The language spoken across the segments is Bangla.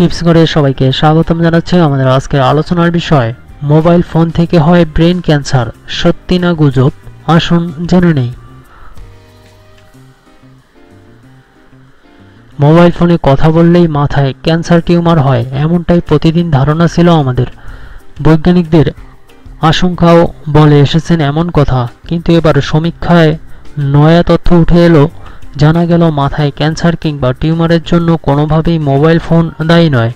টিপস করে সবাইকে স্বাগতম জানাচ্ছি আমাদের আজকের আলোচনার বিষয়, মোবাইল ফোন থেকে হয় ব্রেন ক্যান্সার, সত্যি না গুজব? আসুন জেনে নেই। মোবাইল ফোনে কথা বললেই মাথায় ক্যান্সার টিউমার হয়, এমনটাই প্রতিদিন ধারণা ছিল আমাদের। বৈজ্ঞানিকদের আশঙ্কাও বলে এসেছেন এমন কথা, কিন্তু এবার সমীক্ষায় নয়া তথ্য উঠে এলো জানা গেল মাথায় ক্যান্সার কিংবা টিউমারের জন্য কোনোভাবেই মোবাইল ফোন দায়ী নয়।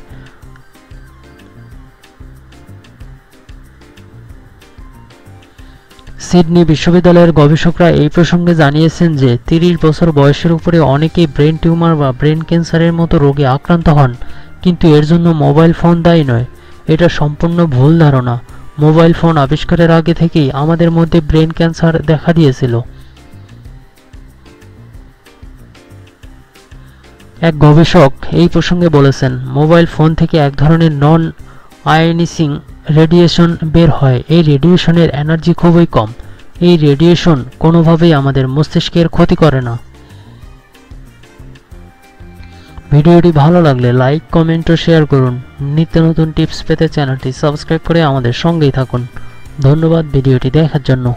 সিডনি বিশ্ববিদ্যালয়ের গবেষকরা এই প্রসঙ্গে জানিয়েছেন যে তিরিশ বছর বয়সের উপরে অনেকেই ব্রেন টিউমার বা ব্রেন ক্যান্সারের মতো রোগে আক্রান্ত হন, কিন্তু এর জন্য মোবাইল ফোন দায়ী নয়। এটা সম্পূর্ণ ভুল ধারণা। মোবাইল ফোন আবিষ্কারের আগে থেকেই আমাদের মধ্যে ব্রেন ক্যান্সার দেখা দিয়েছিল। এক গবেষক এই প্রসঙ্গে বলেছেন, মোবাইল ফোন থেকে এক ধরনের নন আয়নিসিং রেডিয়েশন বের হয়। এই রেডিয়েশনের এনার্জি খুবই কম। এই রেডিয়েশন কোনোভাবেই আমাদের মস্তিষ্কের ক্ষতি করে না। ভিডিওটি ভালো লাগলে লাইক, কমেন্ট ও শেয়ার করুন। নিত্য নতুন টিপস পেতে চ্যানেলটি সাবস্ক্রাইব করে আমাদের সঙ্গেই থাকুন। ধন্যবাদ ভিডিওটি দেখার জন্য।